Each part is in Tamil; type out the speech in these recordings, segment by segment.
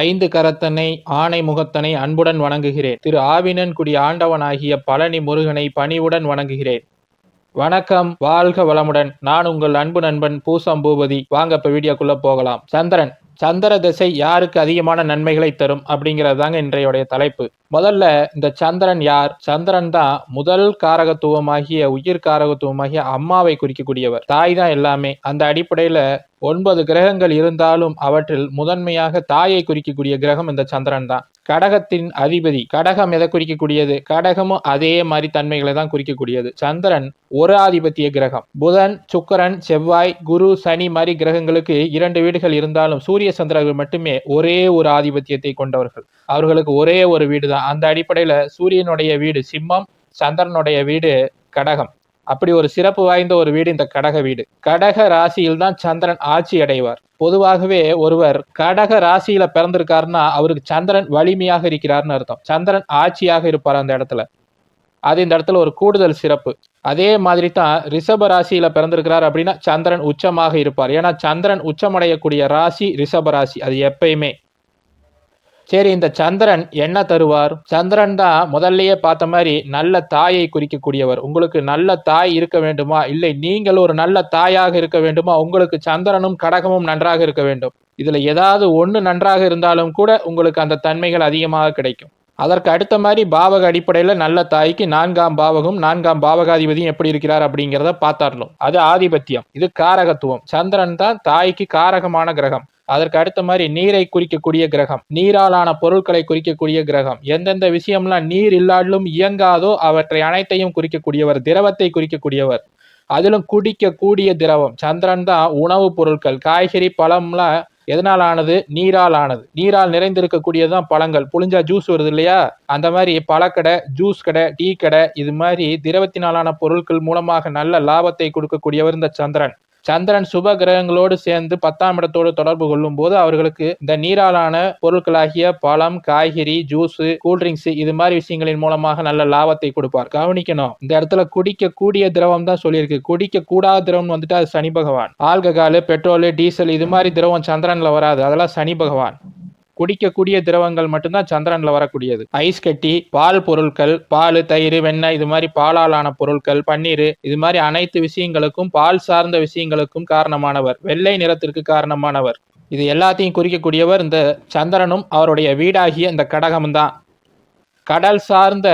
ஐந்து கரத்தனை ஆணை முகத்தனை அன்புடன் வணங்குகிறேன். திரு ஆவினன்குடி ஆண்டவனாகிய பழனி முருகனை பணிவுடன் வணங்குகிறேன். வணக்கம் வாழ்க வளமுடன். நான் உங்கள் அன்பு நண்பன் பூசம் பூபதி வாங்க இப்போ வீடியோக்குள்ளே போகலாம். சந்திரன் சந்திர திசை யாருக்கு அதிகமான நன்மைகளை தரும் அப்படிங்கிறது தாங்க இன்றையுடைய தலைப்பு. முதல்ல இந்த சந்திரன் யார்? சந்திரன் தான் முதல் காரகத்துவமாகிய உயிர் காரகத்துவமாகிய அம்மாவை குறிக்கக்கூடியவர். தாய் தான் எல்லாமே. அந்த அடிப்படையில ஒன்பது கிரகங்கள் இருந்தாலும் அவற்றில் முதன்மையாக தாயை குறிக்கக்கூடிய கிரகம் இந்த சந்திரன் தான். கடகத்தின் அதிபதி கடகம் எதை குறிக்கக்கூடியது? கடகமும் அதே மாதிரி தன்மைகளை தான் குறிக்கக்கூடியது. சந்திரன் ஒரு ஆதிபத்திய கிரகம். புதன் சுக்கரன் செவ்வாய் குரு சனி மாதிரி கிரகங்களுக்கு இரண்டு வீடுகள் இருந்தாலும் சூரிய சந்திரர்கள் மட்டுமே ஒரே ஒரு ஆதிபத்தியத்தை கொண்டவர்கள். அவர்களுக்கு ஒரே ஒரு வீடு தான் அந்த அடிப்படையில சூரியனுடைய வீடு சிம்மம் சந்திரனுடைய வீடு கடகம். அப்படி ஒரு சிறப்பு வாய்ந்த ஒரு வீடு இந்த கடக வீடு. கடக ராசியில் தான் சந்திரன் ஆட்சி அடைவார். பொதுவாகவே ஒருவர் கடக ராசியில பிறந்திருக்காருன்னா அவருக்கு சந்திரன் வலிமையாக இருக்கிறார்னு அர்த்தம். சந்திரன் ஆட்சியாக இருப்பார் அந்த இடத்துல. அது இந்த இடத்துல ஒரு கூடுதல் சிறப்பு. அதே மாதிரி தான் ரிஷப ராசியில பிறந்திருக்கிறார் அப்படின்னா சந்திரன் உச்சமாக இருப்பார். ஏன்னா சந்திரன் உச்சமடையக்கூடிய ராசி ரிஷப ராசி. அது எப்பயுமே. சரி இந்த சந்திரன் என்ன தருவார்? சந்திரன் தான் முதல்லயே பார்த்த மாதிரி நல்ல தாயை குறிக்கக்கூடியவர். உங்களுக்கு நல்ல தாய் இருக்க வேண்டுமா? இல்லை நீங்கள் ஒரு நல்ல தாயாக இருக்க வேண்டுமா? உங்களுக்கு சந்திரனும் கடகமும் நன்றாக இருக்க வேண்டும். இதுல ஏதாவது ஒன்று நன்றாக இருந்தாலும் கூட உங்களுக்கு அந்த தன்மைகள் அதிகமாக கிடைக்கும். அதற்கு அடுத்த மாதிரி பாவக அடிப்படையில் நல்ல தாய்க்கு நான்காம் பாவகம் நான்காம் பாவகாதிபதியும் எப்படி இருக்கிறார் அப்படிங்கிறத பார்த்தாரணும் அது ஆதிபத்தியம் இது காரகத்துவம். சந்திரன் தான் தாய்க்கு காரகமான கிரகம். அதற்கு அடுத்த மாதிரி நீரை குறிக்கக்கூடிய கிரகம். நீராலான பொருட்களை குறிக்கக்கூடிய கிரகம். எந்தெந்த விஷயம்லாம் நீர் இல்லாலும் இயங்காதோ அவற்றை அனைத்தையும் குறிக்கக்கூடியவர் திரவத்தை குறிக்கக்கூடியவர். அதிலும் குடிக்கக்கூடிய திரவம். சந்திரன் தான் உணவுப் பொருட்கள். காய்கறி பழம்லாம் எதனால் ஆனது நீரால் ஆனது நீரால் நிறைந்திருக்கக்கூடியதுதான் பழங்கள். புளிஞ்சா ஜூஸ் வருது இல்லையா? அந்த மாதிரி பழக்கடை ஜூஸ் கடை டீ கடை இது மாதிரி திரவத்தினாலான பொருட்கள் மூலமாக நல்ல லாபத்தை கொடுக்கக்கூடியவர் இந்த சந்திரன். சந்திரன் சுப கிரகங்களோடு சேர்ந்து பத்தாம் இடத்தோடு தொடர்பு கொள்ளும் போது அவர்களுக்கு இந்த நீராலான பொருட்களாகிய பழம் காய்கறி ஜூஸ் கூல்ட்ரிங்க்ஸ் இது மாதிரி விஷயங்களின் மூலமாக நல்ல லாபத்தை கொடுப்பார். கவனிக்கணும். இந்த இடத்துல குடிக்க கூடிய திரவம் தான் சொல்லியிருக்கு. குடிக்க கூடாத திரவம் வந்துட்டு அது சனி பகவான். ஆல்கஹாலு பெட்ரோலு டீசல் இது மாதிரி திரவம் சந்திரன்ல வராது. அதெல்லாம் சனி பகவான். குடிக்கக்கூடிய திரவங்கள் மட்டும்தான் சந்திரன்ல வரக்கூடியது. ஐஸ் கட்டி பால் பொருட்கள் பால் தயிர் வெண்ணெய் இது மாதிரி பாலாலான பொருட்கள் பன்னீர் இது மாதிரி அனைத்து விஷயங்களுக்கும் பால் சார்ந்த விஷயங்களுக்கும் காரணமானவர். வெள்ளை நிறத்திற்கு காரணமானவர். இது எல்லாத்தையும் குறிக்கக்கூடியவர் இந்த சந்திரனும் அவருடைய வீடாகிய இந்த கடகமும் தான் கடல் சார்ந்த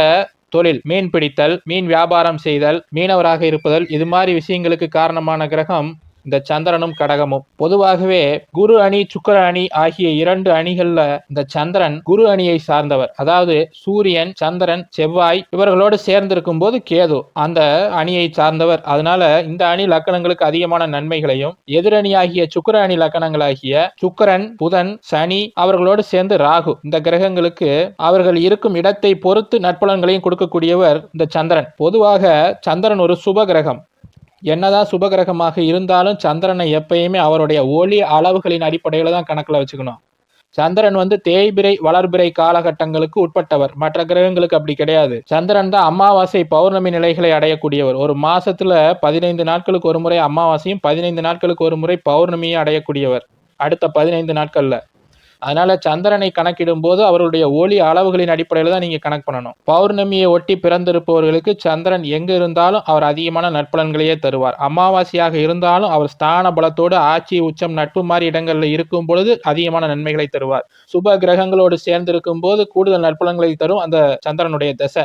தொழில் மீன் பிடித்தல் மீன் வியாபாரம் செய்தல் மீனவராக இருப்பதல் இது மாதிரி விஷயங்களுக்கு காரணமான கிரகம் இந்த சந்திரனும் கடகமும். பொதுவாகவே குரு அணி சுக்கர அணி ஆகிய இரண்டு அணிகள்ல இந்த சந்திரன் குரு அணியை சார்ந்தவர். அதாவது சூரியன் சந்திரன் செவ்வாய் இவர்களோடு சேர்ந்திருக்கும் போது கேது அந்த அணியை சார்ந்தவர். அதனால இந்த அணி லக்கணங்களுக்கு அதிகமான நன்மைகளையும் எதிரணியாகிய சுக்கர அணி லக்கணங்களாகிய சுக்கரன் புதன் சனி அவர்களோடு சேர்ந்து ராகு இந்த கிரகங்களுக்கு அவர்கள் இருக்கும் இடத்தை பொறுத்து நற்பலன்களையும் கொடுக்கக்கூடியவர் இந்த சந்திரன். பொதுவாக சந்திரன் ஒரு சுப கிரகம். என்னதான் சுபகிரகமாக இருந்தாலும் சந்திரனை எப்பயுமே அவருடைய ஒளி அளவுகளின் அடிப்படையில் தான் கணக்கில் வச்சுக்கணும். சந்திரன் வந்து தேய்பிரை வளர்பிறை காலகட்டங்களுக்கு உட்பட்டவர். மற்ற கிரகங்களுக்கு அப்படி கிடையாது. சந்திரன் தான் அமாவாசை பௌர்ணமி நிலைகளை அடையக்கூடியவர். ஒரு மாசத்துல பதினைந்து நாட்களுக்கு ஒரு முறை அமாவாசையும் பதினைந்து நாட்களுக்கு ஒரு முறை பௌர்ணமியும் அடையக்கூடியவர். அடுத்த பதினைந்து நாட்கள்ல. அதனால சந்திரனை கணக்கிடும் போது அவருடைய ஒளி அளவுகளின் அடிப்படையில் தான் நீங்க கணக்கு பண்ணணும். பௌர்ணமியை ஒட்டி பிறந்திருப்பவர்களுக்கு சந்திரன் எங்க இருந்தாலும் அவர் அதிகமான நற்பலன்களையே தருவார். அமாவாசையாக இருந்தாலும் அவர் ஸ்தான பலத்தோடு ஆட்சி உச்சம் நட்பு மாதிரி இடங்கள்ல இருக்கும் பொழுது அதிகமான நன்மைகளை தருவார். சுப கிரகங்களோடு சேர்ந்திருக்கும் போது கூடுதல் நற்பலன்களை தரும் அந்த சந்திரனுடைய தசை.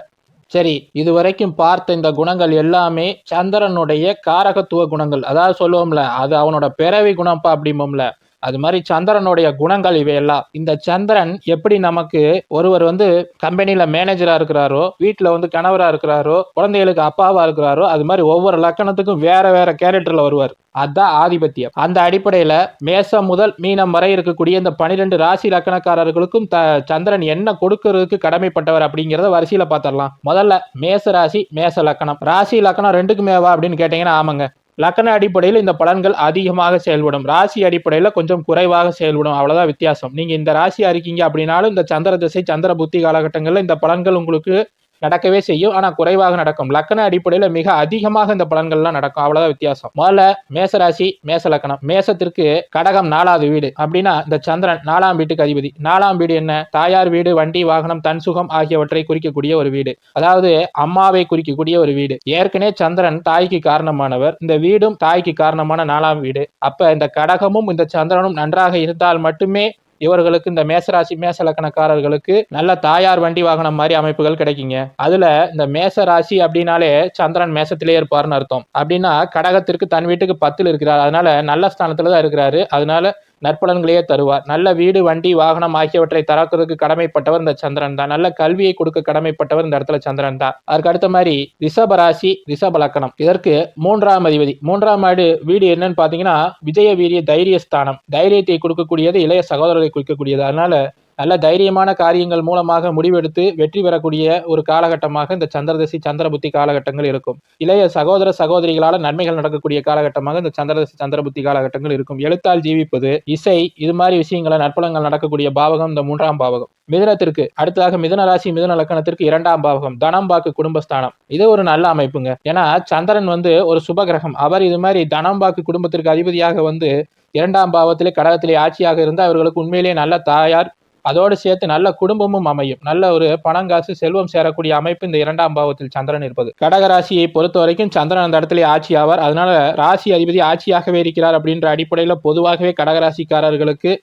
சரி இதுவரைக்கும் பார்த்த இந்த குணங்கள் எல்லாமே சந்திரனுடைய காரகத்துவ குணங்கள். அதாவது சொல்லுவோம்ல அது அவனோட பிறவி குணம்ப்பா அப்படிம்போம்ல. அது மாதிரி சந்திரனுடைய குணங்கள் இவையெல்லாம். இந்த சந்திரன் எப்படி நமக்கு ஒருவர் வந்து கம்பெனியில மேனேஜரா இருக்கிறாரோ வீட்டுல வந்து கணவரா இருக்கிறாரோ குழந்தைகளுக்கு அப்பாவா இருக்கிறாரோ அது மாதிரி ஒவ்வொரு லக்கணத்துக்கும் வேற வேற கேரக்டர்ல வருவார் அதுதான் ஆதிபத்தியம். அந்த அடிப்படையில மேசம் முதல் மீனம் வரை இருக்கக்கூடிய இந்த பனிரெண்டு ராசி லக்கணக்காரர்களுக்கும் த சந்திரன் என்ன கொடுக்கறதுக்கு கடமைப்பட்டவர் அப்படிங்கிறத வரிசையில பாத்திரலாம் முதல்ல மேச ராசி மேச லக்கணம். ராசி லக்கணம் ரெண்டுக்குமேவா அப்படின்னு கேட்டீங்கன்னா ஆமாங்க. லக்கண அடிப்படையில் இந்த பலன்கள் அதிகமாக செயல்படும். ராசி அடிப்படையில் கொஞ்சம் குறைவாக செயல்படும். அவ்வளோதான் வித்தியாசம். நீங்கள் இந்த ராசியாக இருக்கீங்க அப்படின்னாலும் இந்த சந்திர திசை சந்திர புத்தி காலகட்டங்களில் இந்த பலன்கள் உங்களுக்கு நடக்கவே செய்யும். ஆனா குறைவாக நடக்கும். லக்கண அடிப்படையில மிக அதிகமாக இந்த பலன்கள்லாம் நடக்கும். அவ்வளவுதான் வித்தியாசம். முதல்ல மேசராசி மேச லக்கணம். மேசத்திற்கு கடகம் நாலாவது வீடு. அப்படின்னா இந்த சந்திரன் நாலாம் வீட்டுக்கு அதிபதி. நாலாம் வீடு என்ன? தாயார் வீடு வண்டி வாகனம் தன் சுகம் ஆகியவற்றை குறிக்கக்கூடிய ஒரு வீடு. அதாவது அம்மாவை குறிக்கக்கூடிய ஒரு வீடு. ஏற்கனவே சந்திரன் தாய்க்கு காரணமானவர். இந்த வீடும் தாய்க்கு காரணமான நாலாம் வீடு. அப்ப இந்த கடகமும் இந்த சந்திரனும் நன்றாக இருந்தால் மட்டுமே இவர்களுக்கு இந்த மேசராசி மேச லக்கணக்காரர்களுக்கு நல்ல தாயார் வண்டி வாகனம் மாதிரி அமைப்புகள் கிடைக்குங்க. அதுல இந்த மேச ராசி அப்படின்னாலே சந்திரன் மேசத்திலே இருப்பார்னு அர்த்தம். அப்படின்னா கடகத்திற்கு தன் வீட்டுக்கு பத்தில் இருக்கிறார். அதனால நல்ல ஸ்தானத்துல தான் இருக்கிறாரு. அதனால நற்பலன்களையே தருவார். நல்ல வீடு வண்டி வாகனம் ஆகியவற்றை தரக்கிறதுக்கு கடமைப்பட்டவர் இந்த சந்திரன் தான். நல்ல கல்வியை கொடுக்க கடமைப்பட்டவர் இந்த இடத்துல சந்திரன் தான். அதுக்கு அடுத்த மாதிரி ரிஷப ராசி ரிஷப லக்கணம். இதற்கு மூன்றாம் அதிபதி. மூன்றாம் ஆடு வீடு என்னன்னு பாத்தீங்கன்னா விஜய வீரிய தைரிய ஸ்தானம் தைரியத்தை கொடுக்கக்கூடியது இளைய சகோதரரை குறிக்கக்கூடியது. அதனால நல்ல தைரியமான காரியங்கள் மூலமாக முடிவெடுத்து வெற்றி பெறக்கூடிய ஒரு காலகட்டமாக இந்த சந்திரதசி சந்திரபுத்தி காலகட்டங்கள் இருக்கும். இளைய சகோதர சகோதரிகளால் நன்மைகள் நடக்கக்கூடிய காலகட்டமாக இந்த சந்திரதசி சந்திரபுத்தி காலகட்டங்கள் இருக்கும். எழுத்தால் ஜீவிப்பது இசை இது மாதிரி விஷயங்களை நற்பலங்கள் நடக்கக்கூடிய பாவகம் இந்த மூன்றாம் பாவகம். மிதனத்திற்கு அடுத்ததாக மிதன ராசி மிதன லக்கணத்திற்கு இரண்டாம் பாவகம் தனம் பாக்கு குடும்பஸ்தானம். இது ஒரு நல்ல அமைப்புங்க. ஏன்னா சந்திரன் வந்து ஒரு சுப கிரகம். அவர் இது மாதிரி தனம் பாக்கு குடும்பத்திற்கு அதிபதியாக வந்து இரண்டாம் பாவத்திலே கடகத்திலே ஆட்சியாக இருந்து அவர்களுக்கு உண்மையிலேயே நல்ல தாயார் அதோடு சேர்த்து நல்ல குடும்பமும் அமையும். நல்ல ஒரு பணங்காசு செல்வம் சேரக்கூடிய அமைப்பு இந்த இரண்டாம் பாவத்தில் சந்திரன் இருப்பது. கடகராசியை பொறுத்த வரைக்கும் சந்திரன் அந்த இடத்துல ஆட்சி ஆவார். அதனால ராசி அதிபதி ஆட்சியாகவே இருக்கிறார் அப்படின்ற அடிப்படையில் பொதுவாகவே கடகராசிக்காரர்களுக்கு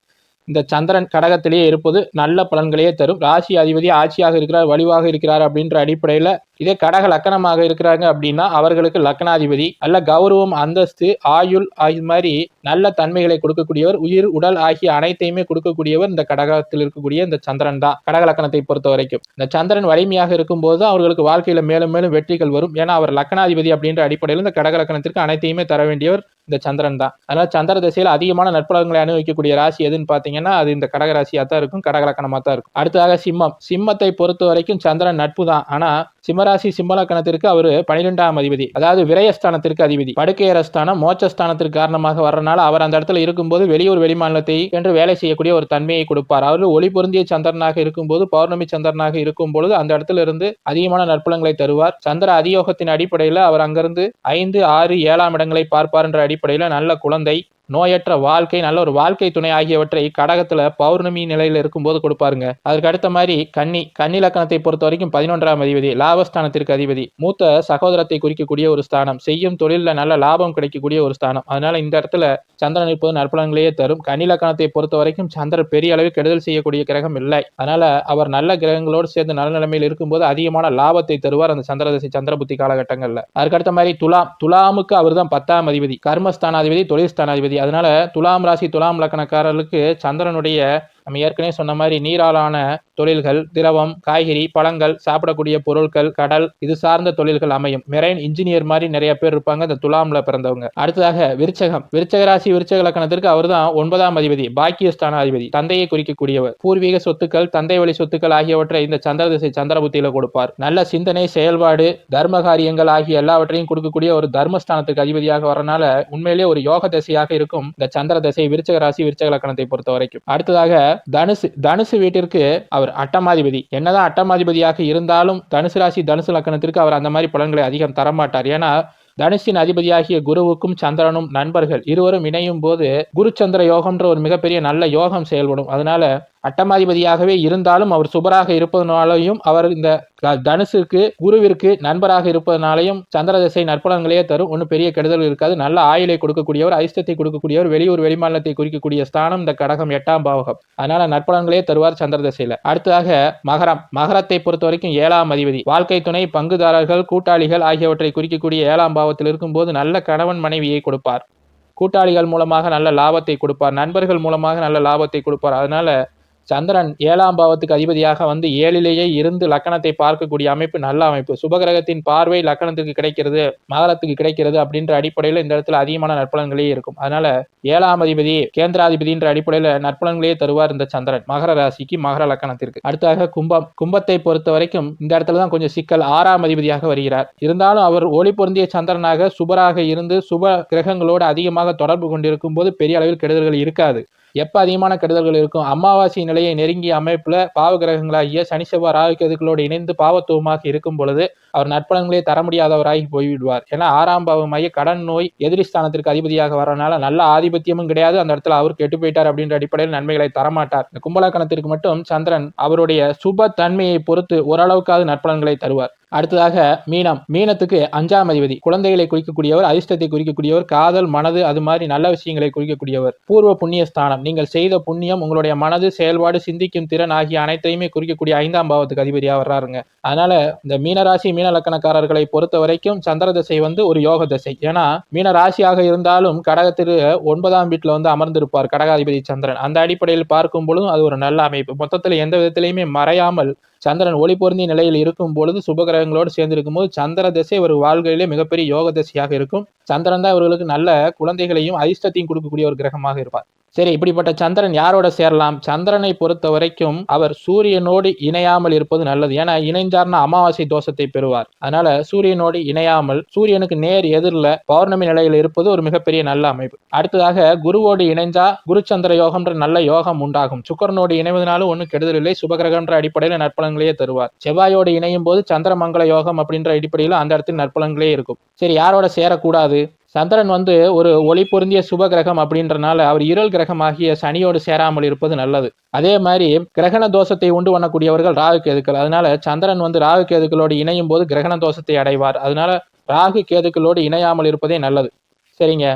இந்த சந்திரன் கடகத்திலேயே இருப்பது நல்ல பலன்களையே தரும். ராசி அதிபதி ஆட்சியாக இருக்கிறார் வலுவாக இருக்கிறார் அப்படின்ற அடிப்படையில் இதே கடக லக்கணமாக இருக்கிறாங்க அப்படின்னா அவர்களுக்கு லக்கணாதிபதி நல்ல கௌரவம் அந்தஸ்து ஆயுள் ஆகிய மாதிரி நல்ல தன்மைகளை கொடுக்கக்கூடியவர் உயிர் உடல் ஆகிய அனைத்தையுமே கொடுக்கக்கூடியவர் இந்த கடகத்தில் இருக்கக்கூடிய இந்த சந்திரன் தான் கடக லக்கணத்தை பொறுத்த வரைக்கும். இந்த சந்திரன் வலிமையாக இருக்கும் போது அவர்களுக்கு வாழ்க்கையில மேலும் மேலும் வெற்றிகள் வரும். ஏன்னா அவர் லக்கணாதிபதி அப்படின்ற அடிப்படையில் இந்த கடக லக்கணத்திற்கு அனைத்தையுமே தர வேண்டியவர் இந்த சந்திரன் தான். அதனால சந்திர திசையில் அதிகமான நற்பலன்களை அனுபவிக்கக்கூடிய ராசி எதுன்னு பார்த்தீங்கன்னா அது இந்த கடகராசியாக தான் இருக்கும் கடகலக்கணமாக தான் இருக்கும். அடுத்ததாக சிம்மம். சிம்மத்தை பொறுத்த வரைக்கும் சந்திரன் நட்பு தான். ஆனால் சிம்மராசி சிம்மலக்கணத்திற்கு அவர் பனிரெண்டாம் அதிபதி. அதாவது விரயஸ்தானத்திற்கு அதிபதி. படுக்கையரஸ்தானம் மோட்சஸ்தானத்திற்கு காரணமாக வர்றனால அவர் அந்த இடத்துல இருக்கும்போது வெளியூர் வெளிமாநிலத்தை என்று வேலை செய்யக்கூடிய ஒரு தன்மையை கொடுப்பார். அவர் ஒளி பொருந்திய சந்திரனாக இருக்கும்போது பௌர்ணமி சந்திரனாக இருக்கும் பொழுது அந்த இடத்துல இருந்து அதிகமான நற்பலங்களை தருவார். சந்திர அதியோகத்தின் அடிப்படையில் அவர் அங்கிருந்து ஐந்து ஆறு ஏழாம் இடங்களை பார்ப்பார் என்ற அடிப்படையில் நல்ல குழந்தை. நோயற்ற வாழ்க்கை நல்ல ஒரு வாழ்க்கை துணை ஆகியவற்றை கடகத்துல பௌர்ணமி நிலையில இருக்கும்போது கொடுப்பாருங்க. அதற்கு அடுத்த மாதிரி கன்னி கன்னி லக்கணத்தை பொறுத்த வரைக்கும் பதினொன்றாம் அதிபதி லாபஸ்தானத்திற்கு அதிபதி. மூத்த சகோதரத்தை குறிக்கக்கூடிய ஒரு ஸ்தானம். செய்யும் தொழிலில் நல்ல லாபம் கிடைக்கக்கூடிய ஒரு ஸ்தானம். அதனால இந்த இடத்துல சந்திரன் இருப்பது நற்பலன்களையே தரும். கன்னி லக்கணத்தை பொறுத்த வரைக்கும் சந்திரன் பெரிய அளவில் கெடுதல் செய்யக்கூடிய கிரகம் இல்லை. அதனால அவர் நல்ல கிரகங்களோடு சேர்ந்து நல்ல நிலைமையில் இருக்கும்போது அதிகமான லாபத்தை தருவார் அந்த சந்திரதசி சந்திரபுத்தி காலகட்டங்கள்ல. அதுக்கு அடுத்த மாதிரி துலாம் துலாமுக்கு அவர் தான் பத்தாம் அதிபதி. கர்மஸ்தானாதிபதி தொழில் ஸ்தானாதிபதி அதனால துலாம் ராசி துலாம் லக்கணக்காரர்களுக்கு சந்திரனுடைய நம்ம ஏற்கனவே சொன்ன மாதிரி நீராலான தொழில்கள் திரவம் காய்கறி பழங்கள் சாப்பிடக்கூடிய பொருட்கள் கடல் இது சார்ந்த தொழில்கள் அமையும். மெரைன் இன்ஜினியர் மாதிரி நிறைய பேர் இருப்பாங்க இந்த துலாம்ல பிறந்தவங்க. அடுத்ததாக விருச்சகம். விருச்சக ராசி விருச்சக லக்கணத்திற்கு அவர் தான் ஒன்பதாம் அதிபதி பாக்கியஸ்தான அதிபதி தந்தையை குறிக்கக்கூடியவர். பூர்வீக சொத்துக்கள் தந்தை வழி சொத்துக்கள் ஆகியவற்றை இந்த சந்திர திசை சந்திரபுத்தியில கொடுப்பார். நல்ல சிந்தனை செயல்பாடு தர்ம காரியங்கள் ஆகிய எல்லாவற்றையும் கொடுக்கக்கூடிய ஒரு தர்மஸ்தானத்துக்கு அதிபதியாக வரனால உண்மையிலேயே ஒரு யோக திசையாக இருக்கும் இந்த சந்திர திசை விருச்சக ராசி விருச்சக லக்கணத்தை பொறுத்த வரைக்கும் அடுத்ததாக தனுசு தனுசு வீட்டிற்கு அவர் அட்டமாதிபதி. என்னதான் அட்டமாதிபதியாக இருந்தாலும் தனுசு ராசி தனுசு லக்கணத்திற்கு அவர் அந்த மாதிரி பலன்களை அதிகம் தரமாட்டார். ஏன்னா தனுஷின் அதிபதியாகிய குருவுக்கும் சந்திரனும் நண்பர்கள். இருவரும் இணையும் போது குரு சந்திர யோகம்ன்ற ஒரு மிகப்பெரிய நல்ல யோகம் செயல்படும். அதனால அட்டமாதிபதியாகவே இருந்தாலும் அவர் சுபராக இருப்பதனாலையும் அவர் இந்த க- தனுசுக்கு குருவிற்கு நண்பராக இருப்பதனாலையும் சந்திர திசை நற்பலன்களையே தரும். ஒன்றும் பெரிய கெடுதல் இருக்காது. நல்ல ஆயுளை கொடுக்கக்கூடியவர் ஐஸ்தத்தை கொடுக்கக்கூடியவர் வெளியூர் வெளிமாநிலத்தை குறிக்கக்கூடிய ஸ்தானம் இந்த கடகம் எட்டாம் பாவகம். அதனால நற்பலன்களே தருவார் சந்திர திசையில. அடுத்ததாக மகரம். மகரத்தை பொறுத்த வரைக்கும் ஏழாம் அதிபதி. வாழ்க்கை துணை பங்குதாரர்கள் கூட்டாளிகள் ஆகியவற்றை குறிக்கக்கூடிய ஏழாம் பாவத்தில் இருக்கும்போது நல்ல கணவன் மனைவியை கொடுப்பார். கூட்டாளிகள் மூலமாக நல்ல லாபத்தை கொடுப்பார். நண்பர்கள் மூலமாக நல்ல லாபத்தை கொடுப்பார். அதனால சந்திரன் ஏழாம் பாவத்துக்கு அதிபதியாக வந்து ஏழிலேயே இருந்து லக்கணத்தை பார்க்கக்கூடிய அமைப்பு நல்ல அமைப்பு. சுபகிரகத்தின் பார்வை லக்கணத்துக்கு கிடைக்கிறது மகரத்துக்கு கிடைக்கிறது அப்படின்ற அடிப்படையில் இந்த இடத்துல அதிகமான நற்பலன்களே இருக்கும். அதனால ஏழாம் அதிபதி கேந்திராதிபதின்ற அடிப்படையில் நற்பலன்களே தருவார் இந்த சந்திரன். மகர ராசிக்கு மகர லக்கணத்திற்கு. அடுத்ததாக கும்பம். கும்பத்தை பொறுத்த வரைக்கும் இந்த இடத்துல தான் கொஞ்சம் சிக்கல். ஆறாம் அதிபதியாக வருகிறார். இருந்தாலும் அவர் ஒளி பொருந்திய சந்திரனாக சுபராக இருந்து சுப கிரகங்களோடு அதிகமாக தொடர்பு கொண்டிருக்கும் போது பெரிய அளவில் கெடுதல்கள் இருக்காது. எப்போ அதிகமான கெடுதல்கள் இருக்கும்? அமாவாசை நிலையை நெருங்கிய அமைப்பில் பாவகிரகங்களாகிய சனி செவ்வாய் ராகு இணைந்து பாவத்துவமாக இருக்கும் பொழுது அவர் நற்பலன்களை தர முடியாதவராகி போய்விடுவார். ஏன்னா ஆறாம் பாவமாகிய கடன் நோய் எதிரி ஸ்தானத்திற்கு அதிபதியாக வரனால நல்ல ஆதிபத்தியமும் கிடையாது. அந்த இடத்துல அவர் கெட்டு போயிட்டார் அப்படின்ற அடிப்படையில் நன்மைகளை தரமாட்டார். இந்த கும்பலக்கணத்திற்கு மட்டும் சந்திரன் அவருடைய சுப தன்மையை பொறுத்து ஓரளவுக்காவது நற்பலன்களை தருவார். அடுத்ததாக மீனம். மீனத்துக்கு அஞ்சாம் அதிபதி. குழந்தைகளை குறிக்கக்கூடியவர் அதிர்ஷ்டத்தை குறிக்கக்கூடியவர் காதல் மனது அது மாதிரி நல்ல விஷயங்களை குறிக்கக்கூடியவர். பூர்வ புண்ணிய ஸ்தானம் நீங்கள் செய்த புண்ணியம் உங்களுடைய மனது செயல்பாடு சிந்திக்கும் திறன் ஆகிய அனைத்தையுமே குறிக்கக்கூடிய ஐந்தாம் பாவத்துக்கு அதிபதியாக வர்றாருங்க. அதனால இந்த மீனராசி மீன லக்கணக்காரர்களை பொறுத்த வரைக்கும் சந்திர திசை வந்து ஒரு யோக திசை. ஏன்னா மீன ராசியாக இருந்தாலும் கடகத்திற்கு ஒன்பதாம் வீட்டில் வந்து அமர்ந்திருப்பார் கடகாதிபதி சந்திரன். அந்த அடிப்படையில் பார்க்கும் பொழுதும் அது ஒரு நல்ல அமைப்பு. மொத்தத்தில் எந்த விதத்திலையுமே மறையாமல் சந்திரன் ஒளி பொருந்திய நிலையில் இருக்கும் பொழுது சுபகிரகங்களோடு சேர்ந்து இருக்கும்போது சந்திர திசை ஒரு வாழ்க்கையிலே மிகப்பெரிய யோக திசையாக இருக்கும். சந்திரன் தான் இவர்களுக்கு நல்ல குழந்தைகளையும் அதிர்ஷ்டத்தையும் கொடுக்கக்கூடிய ஒரு கிரகமாக இருப்பார். சரி இப்படிப்பட்ட சந்திரன் யாரோட சேரலாம்? சந்திரனை பொறுத்த வரைக்கும் அவர் சூரியனோடு இணையாமல் இருப்பது நல்லது. ஏன்னா இணைஞ்சார்னா அமாவாசை தோஷத்தை பெறுவார். அதனால சூரியனோடு இணையாமல் சூரியனுக்கு நேர் எதிரில் பௌர்ணமி நிலையில் இருப்பது ஒரு மிகப்பெரிய நல்ல அமைப்பு. அடுத்ததாக குருவோடு இணைஞ்சா குருச்சந்திர யோகம்ன்ற நல்ல யோகம் உண்டாகும். சுக்கரனோடு இணைவதனாலும் ஒன்றும் கெடுதல் இல்லை சுபகிரகன்ற அடிப்படையில் நற்பலன்களையே தருவார். செவ்வாயோடு இணையும் போது சந்திரமங்கல யோகம் அப்படின்ற அடிப்படையில் அந்த இடத்தில் நற்பலன்களே இருக்கும். சரி யாரோட சேரக்கூடாது? சந்திரன் வந்து ஒரு ஒளி பொருந்திய சுப கிரகம் அப்படின்றனால அவர் இருள் கிரகமாகிய சனியோடு சேராமல் இருப்பது நல்லது. அதே மாதிரி கிரகண தோஷத்தை உண்டு பண்ணக்கூடியவர்கள் ராகு கேதுக்கள். அதனால சந்திரன் வந்து ராகு கேதுக்களோடு இணையும் போது கிரகண தோஷத்தை அடைவார். அதனால ராகு கேதுக்களோடு இணையாமல் இருப்பதே நல்லது. சரிங்க.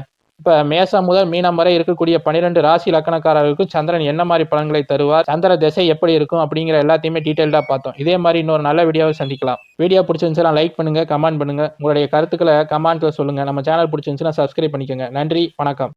இப்ப மேசம் முதல் மீனம் வரை இருக்கக்கூடிய பன்னிரெண்டு ராசி லக்கணக்காரர்களுக்கும் சந்திரன் என்ன மாதிரி பலன்களை தருவார் சந்திர திசை எப்படி இருக்கும் அப்படிங்கிற எல்லாத்தையுமே டீட்டெயில்டா பார்த்தோம். இதே மாதிரி இன்னொரு நல்ல வீடியோவை சந்திக்கலாம். வீடியோ பிடிச்சிருந்துச்சுன்னா லைக் பண்ணுங்க கமெண்ட் பண்ணுங்க. உங்களுடைய கருத்துக்களை கமெண்ட்ல சொல்லுங்க. நம்ம சேனல் பிடிச்சிருந்துச்சுன்னா சப்ஸ்கிரைப் பண்ணிக்கோங்க. நன்றி வணக்கம்.